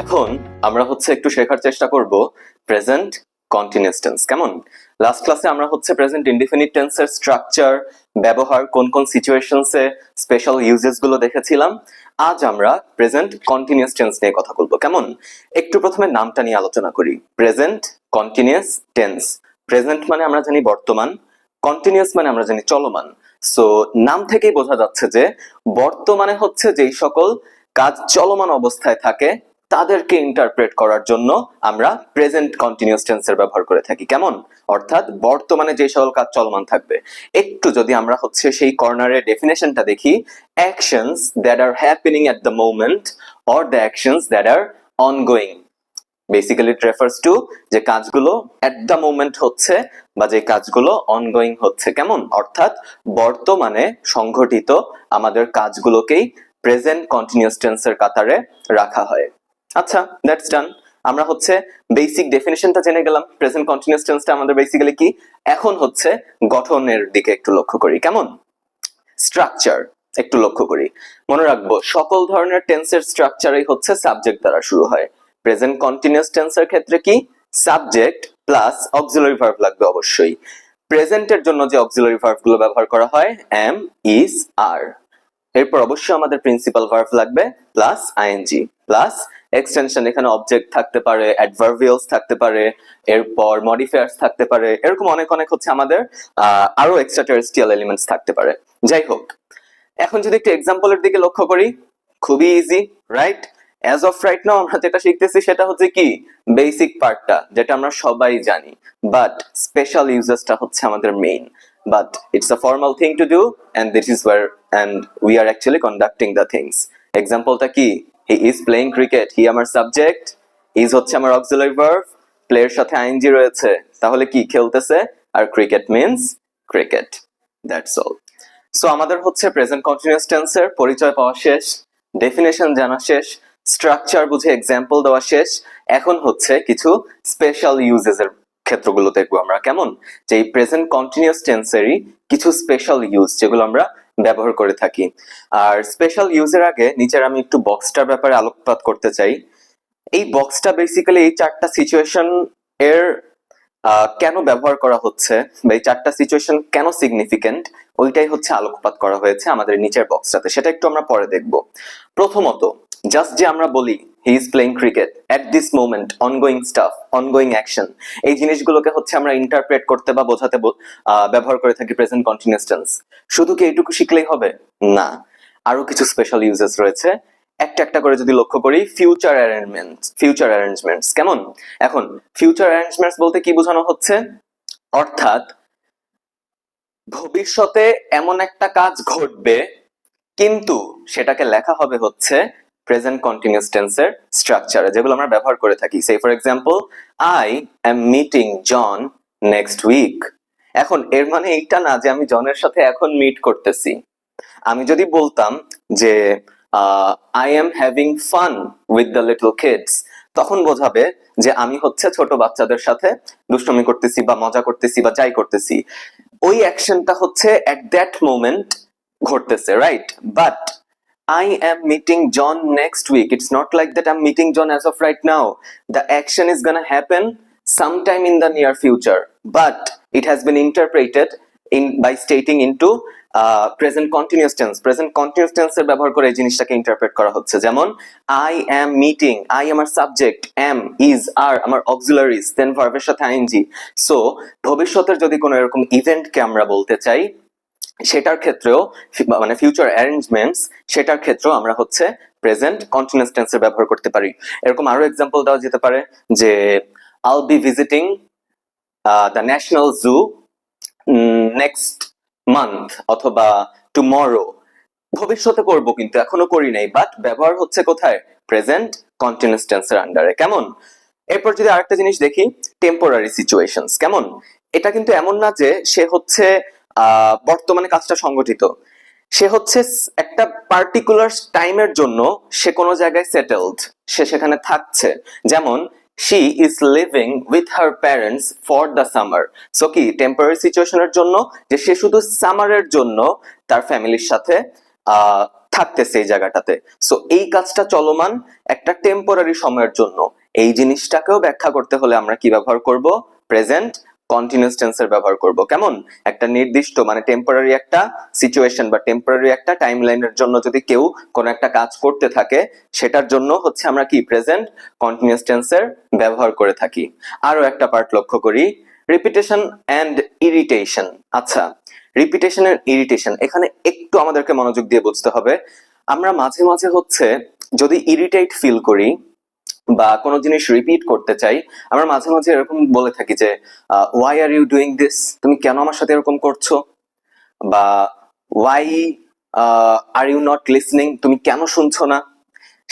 এখন আমরা হচ্ছে একটু শেখার চেষ্টা করব প্রেজেন্ট কন্টিনিউস টেন্স কেমন? লাস্ট ক্লাসে আমরা হচ্ছে প্রেজেন্ট ইনডিফিনিট টেন্সের স্ট্রাকচার ব্যবহার, কোন কোন সিচুয়েশনসে স্পেশাল ইউজেসগুলো দেখেছিলাম। আজ আমরা প্রেজেন্ট কন্টিনিউয়াস টেন্স নিয়ে কথা বলব, কেমন? একটু প্রথমে নামটা নিয়ে আলোচনা করি। প্রেজেন্ট কন্টিনিউয়াস টেন্স প্রেজেন্ট মানে আমরা জানি বর্তমান কন্টিনিউয়াস মানে আমরা জানি চলমান। সো নাম থেকেই বোঝা যাচ্ছে যে বর্তমানে হচ্ছে যেই সকল কাজ চলমান অবস্থায় থাকে তাদেরকে ইন্টারপ্রেট করার জন্য আমরা প্রেজেন্ট কন্টিনিউয়াস টেন্সের ব্যবহার করে থাকি। কেমন? অর্থাৎ বর্তমানে যে সকল কাজ চলমান থাকবে। একটু যদি আমরা হচ্ছে সেই কর্নারের ডেফিনেশনটা দেখি actions that are happening at the moment or the actions that are ongoing basically it refers to যে কাজগুলো এট দ্য মোমেন্ট হচ্ছে বা যে কাজগুলো অনগোয়িং হচ্ছে। কেমন? অর্থাৎ বর্তমানে সংঘটিত আমাদের কাজগুলোকেই প্রেজেন্ট কন্টিনিউয়াস টেন্সের কাতারে রাখা হয়। আচ্ছা দ্যাটস ডান আমরা হচ্ছে বেসিক ডেফিনেশনটা জেনে গেলাম। প্রেজেন্ট কন্টিনিউয়াস টেন্সটা আমাদের বেসিক্যালি কি? এখন হচ্ছে গঠনের দিকে একটু লক্ষ্য করি। কেমন? স্ট্রাকচার একটু লক্ষ্য করি। মনে রাখব, সকল ধরনের টেন্সের স্ট্রাকচারই হচ্ছে সাবজেক্ট দ্বারা শুরু হয়। প্রেজেন্ট কন্টিনিউয়াস টেন্সের ক্ষেত্রে কি? সাবজেক্ট প্লাস অক্সিলারি ভার্ব লাগবে অবশ্যই। প্রেজেন্টের জন্য যে অক্সিলারি ভার্বগুলো ব্যবহার করা হয় এম ইজ আর এরপর অবশ্যই আমাদের প্রিন্সিপাল ভার্ব লাগবে প্লাস আইএনজি প্লাস এক্সটেনশন এখানে অবজেক্ট থাকতে পারে অ্যাডভার্বিয়ালস থাকতে পারে, এরপর মডিফায়ার্স থাকতে পারে, এরকম অনেক অনেক হচ্ছে আমাদের আরও এক্সট্রা টেরেস্ট্রিয়াল এলিমেন্টস থাকতে পারে। যাই হোক, এখন যদি একটু এক্সাম্পলের দিকে লক্ষ্য করি, খুবই easy right as of right now আমরা যেটা শিখতেছি সেটা হচ্ছে কি? বেসিক পার্টটা যেটা আমরা সবাই জানি বাট স্পেশাল ইউজেসটা হচ্ছে আমাদের main but it's a formal thing to do and this is war and we are actually conducting the things এক্সাম্পলটা কি? He is playing cricket he আমার সাবজেক্ট ইজ হচ্ছে আমার অক্সিলারি ভার্ব প্লেয়ের সাথে আইনজি রয়েছে। তাহলে কি খেলতেছে? আর cricket means cricket that's all so আমাদের হচ্ছে প্রেজেন্ট কন্টিনিউয়াস টেন্সের পরিচয় পাওয়া শেষ ডেফিনেশন জানা শেষ স্ট্রাকচার বুঝে এক্সাম্পল দেওয়া শেষ। এখন হচ্ছে কিছু স্পেশাল ইউজেস এর ক্ষেত্রগুলো দেখব আমরা। কেমন? যে এই প্রেজেন্ট কন্টিনিউয়াস টেন্সেরই কিছু স্পেশাল ইউজ যেগুলো আমরা ব্যবহার করে থাকি। আর স্পেশাল ইউজের আগে নিচের আমি একটু বক্সটার ব্যাপারে আলোকপাত করতে চাই। এই বক্সটা বেসিক্যালি এই চারটা সিচুয়েশন এর কেন ব্যবহার করা হচ্ছে বা এই চারটা সিচুয়েশন কেন সিগনিফিকেন্ট ওইটাই হচ্ছে আলোকপাত করা হয়েছে আমাদের নিচের বক্সটাতে সেটা একটু আমরা পরে দেখব। প্রথমত জাস্ট যে আমরা বলি he is playing cricket at this moment ongoing stuff ongoing action এই জিনিসগুলোকে হচ্ছে আমরা ইন্টারপ্রেট করতে বা বোঝাতে ব্যবহার করে থাকি প্রেজেন্ট কন্টিনিউয়াস টেন্স শুধু কি এইটুকু শিখলেই হবে? না। আরও কিছু স্পেশাল ইউজেস রয়েছে। একটা একটা করে যদি লক্ষ্য করি ফিউচার অ্যারেঞ্জমেন্টস ফিউচার অ্যারেঞ্জমেন্টস কেমন? এখন ফিউচার অ্যারেঞ্জমেন্টস বলতে কি বোঝানো হচ্ছে? অর্থাৎ, ভবিষ্যতে এমন একটা কাজ ঘটবে, কিন্তু সেটাকে লেখা হবে হচ্ছে প্রেজেন্ট কন্টিনিউয়াস টেন্সের স্ট্রাকচারে যেগুলো আমরা ব্যবহার করে থাকি। Say for example I am meeting John next week এখন, এর মানে এইটা না যে আমি জনের সাথে এখন মিট করতেছি। আমি যদি বলতাম যে I am having fun with the little kids তখন বোঝাবে যে আমি হচ্ছে ছোট বাচ্চাদের সাথে দুষ্টমি করতেছি বা মজা করতেছি বা যাই করতেছি। ওই অ্যাকশনটা হচ্ছে এট দ্যাট মোমেন্ট ঘটতেছে right but I am meeting John next week. It's not like that I'm meeting John as of right now. The action is gonna happen sometime in the near future, but it has been interpreted in by stating into uh, present continuous tense. Present continuous tense এর ব্যবহার করে এই জিনিসটাকে interpret করা হচ্ছে যেমন I am meeting, I আমার subject am is are আমার অক্সিলারিজ দেন ভার্বের সাথে আইএনজি সো ভবিষ্যতের যদি কোনো এরকম ইভেন্টকে আমরা বলতে চাই সেটার ক্ষেত্রেও মানে ফিউচার অ্যারেঞ্জমেন্টস সেটার ক্ষেত্রেও আমরা হচ্ছে প্রেজেন্ট কন্টিনিউয়াস টেন্সের ব্যবহার করতে পারি। এরকম আরও এক্সাম্পল দেওয়া যেতে পারে যে I'll be visiting the national zoo next month অথবা টুমরো ভবিষ্যতে করব কিন্তু এখনও করি নাই বাট ব্যবহার হচ্ছে কোথায়? প্রেজেন্ট কন্টিনিউয়াস টেন্সের আন্ডারে কেমন? এরপর যদি আরেকটা জিনিস দেখি টেম্পোরারি সিচুয়েশনস কেমন? এটা কিন্তু এমন না যে সে হচ্ছে বর্তমানে কাজটা সংগঠিত। সে হচ্ছে একটা পার্টিকুলার টাইমের জন্য সে কোনো জায়গায় সেটেলড সে সেখানে থাকছে। যেমন she is living with her parents for the summer so কি টেম্পোরারি সিচুয়েশনের জন্য? যে সে শুধু সামারের জন্য তার ফ্যামিলির সাথে থাকতেছে এই জায়গাটাতে। সো এই কাজটা চলমান একটা টেম্পোরারি সময়ের জন্য। এই জিনিসটাকেও ব্যাখ্যা করতে হলে আমরা কি ব্যবহার করব? প্রেজেন্ট কন্টিনিউয়াস টেন্সের ব্যবহার করব। কেমন? একটা নির্দিষ্ট মানে টেম্পোরারি একটা সিচুয়েশন বা টেম্পোরারি একটা টাইম লাইনের জন্য যদি কেউ কোনো একটা কাজ করতে থাকে, সেটার জন্য হচ্ছে আমরা কি প্রেজেন্ট কন্টিনিউয়াস টেন্সের ব্যবহার করে থাকি। আরও একটা পার্ট লক্ষ্য করি। রিপিটেশন অ্যান্ড ইরিটেশন আচ্ছা রিপিটেশন এন্ড ইরিটেশন এখানে একটু আমাদেরকে মনোযোগ দিয়ে বুঝতে হবে। আমরা মাঝে মাঝে হচ্ছে যদি ইরিটেট ফিল করি বা কোনো জিনিস রিপিট করতে চাই, আমরা মাঝে মাঝে এরকম বলে থাকি যে why are you doing this তুমি কেন আমার সাথে এরকম করছ? বা why are you not listening তুমি কেন শুনছো না?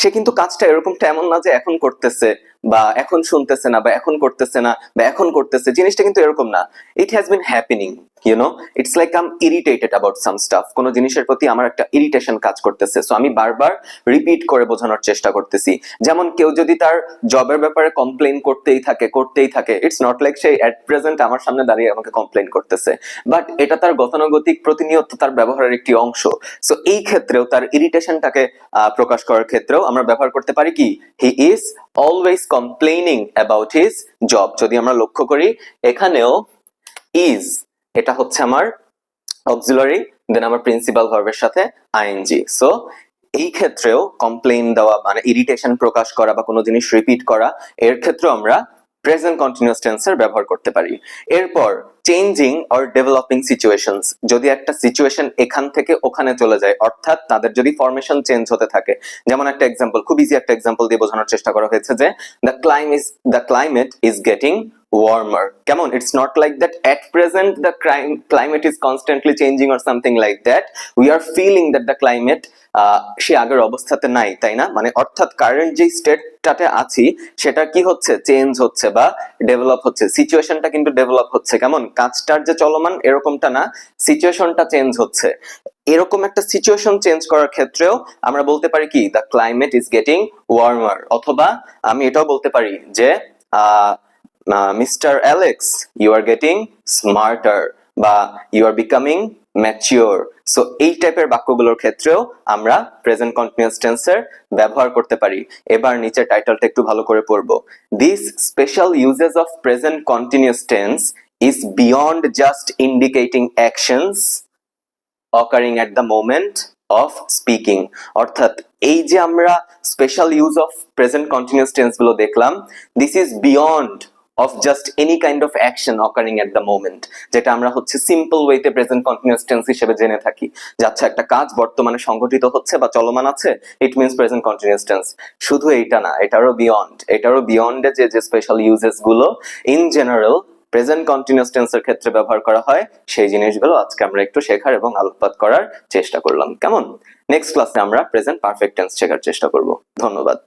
সে কিন্তু কাজটা এরকম তেমন না যে এখন করতেছে। বা এখন শুনতেছে না, বা এখন করতেছে না, বা এখন করতেছে, জিনিসটা কিন্তু এরকম না। It has been happening you know it's like um irritated about some stuff কোনো জিনিসের প্রতি আমার একটা ইরিটেশন কাজ করতেছে। সো আমি বারবার রিপিট করে বোঝানোর চেষ্টা করতেছি। যেমন কেউ যদি তার জবের ব্যাপারে কমপ্লেন করতেই থাকে করতেই থাকে it's not like say at present আমার সামনে দাঁড়িয়ে আমাকে কমপ্লেন করতেছে। বাট এটা তার গতানুগতিক প্রতিনিয়ত তার ব্যবহারের একটি অংশ। সো এই ক্ষেত্রেও তার ইরিটেশনটাকে প্রকাশ করার ক্ষেত্রেও আমরা ব্যবহার করতে পারি কি? He is always complaining about his job যদি আমরা লক্ষ্য করি, এখানেও ইজ এটা হচ্ছে আমার অক্সিলারি দেন আমার প্রিন্সিপাল ভার্বের সাথে আইএনজি সো এই ক্ষেত্রেও কমপ্লেন দেওয়া মানে ইরিটেশন প্রকাশ করা বা কোনো জিনিস রিপিট করা, এর ক্ষেত্রেও আমরা প্রেজেন্ট কন্টিনিউয়াস টেন্সের ব্যবহার করতে পারি। এরপর চেঞ্জিং অর ডেভেলপিং সিচুয়েশনস যদি একটা সিচুয়েশন এখান থেকে ওখানে চলে যায়, অর্থাৎ তাদের যদি ফরমেশন চেঞ্জ হতে থাকে। যেমন একটা এক্সাম্পল খুব ইজি একটা এক্সাম্পল দিয়ে বোঝানোর চেষ্টা করা হয়েছে যে the claim is the climate is getting warmer. কেমন it's not like that at present the crime, climate is constantly changing or something like that. We are feeling that the climate আহ, সে আগের অবস্থাতে নাই তাই না? মানে অর্থাৎ কারেন্ট যে স্টেটটাতে আছি সেটা কি হচ্ছে? চেঞ্জ হচ্ছে বা ডেভেলপ হচ্ছে। সিচুয়েশনটা কিন্তু ডেভেলপ হচ্ছে। কেমন কাজটার যে চলমান এরকমটা না সিচুয়েশনটা চেঞ্জ হচ্ছে। এরকম একটা সিচুয়েশন চেঞ্জ করার ক্ষেত্রেও আমরা বলতে পারি কি the climate is getting warmer অথবা আমি এটাও বলতে পারি যে আহ mister Alex you are getting smarter বা you are becoming mature so এই টাইপের বাক্যগুলোর ক্ষেত্রেও আমরা প্রেজেন্ট কন্টিনিউয়াস টেন্সের ব্যবহার করতে পারি। এবার নিচে টাইটেলটা একটু ভালো করে পড়ব। This special uses of present continuous tense is beyond just indicating actions occurring at the moment of speaking অর্থাৎ, এই যে আমরা special use of present continuous টেন্সগুলো দেখলাম this is beyond of just any kind of action occurring at the moment যেটা আমরা হচ্ছে simple ওয়েতে present continuous tense হিসেবে জেনে থাকি। যে আচ্ছা একটা কাজ বর্তমানে সংঘটিত হচ্ছে বা চলমান আছে it means present continuous tense শুধু এইটা না, এটারও বিয়ন্ড এটারও বিয়ন্ডে যে যে স্পেশাল ইউজেসগুলো ইন জেনারেল প্রেজেন্ট কন্টিনিউয়াস টেন্সের ক্ষেত্রে ব্যবহার করা হয়, সেই জিনিসগুলো আজকে আমরা একটু শেখার এবং আলোকপাত করার চেষ্টা করলাম। কেমন? নেক্সট ক্লাসে আমরা প্রেজেন্ট পারফেক্ট টেন্স শেখার চেষ্টা করব। ধন্যবাদ।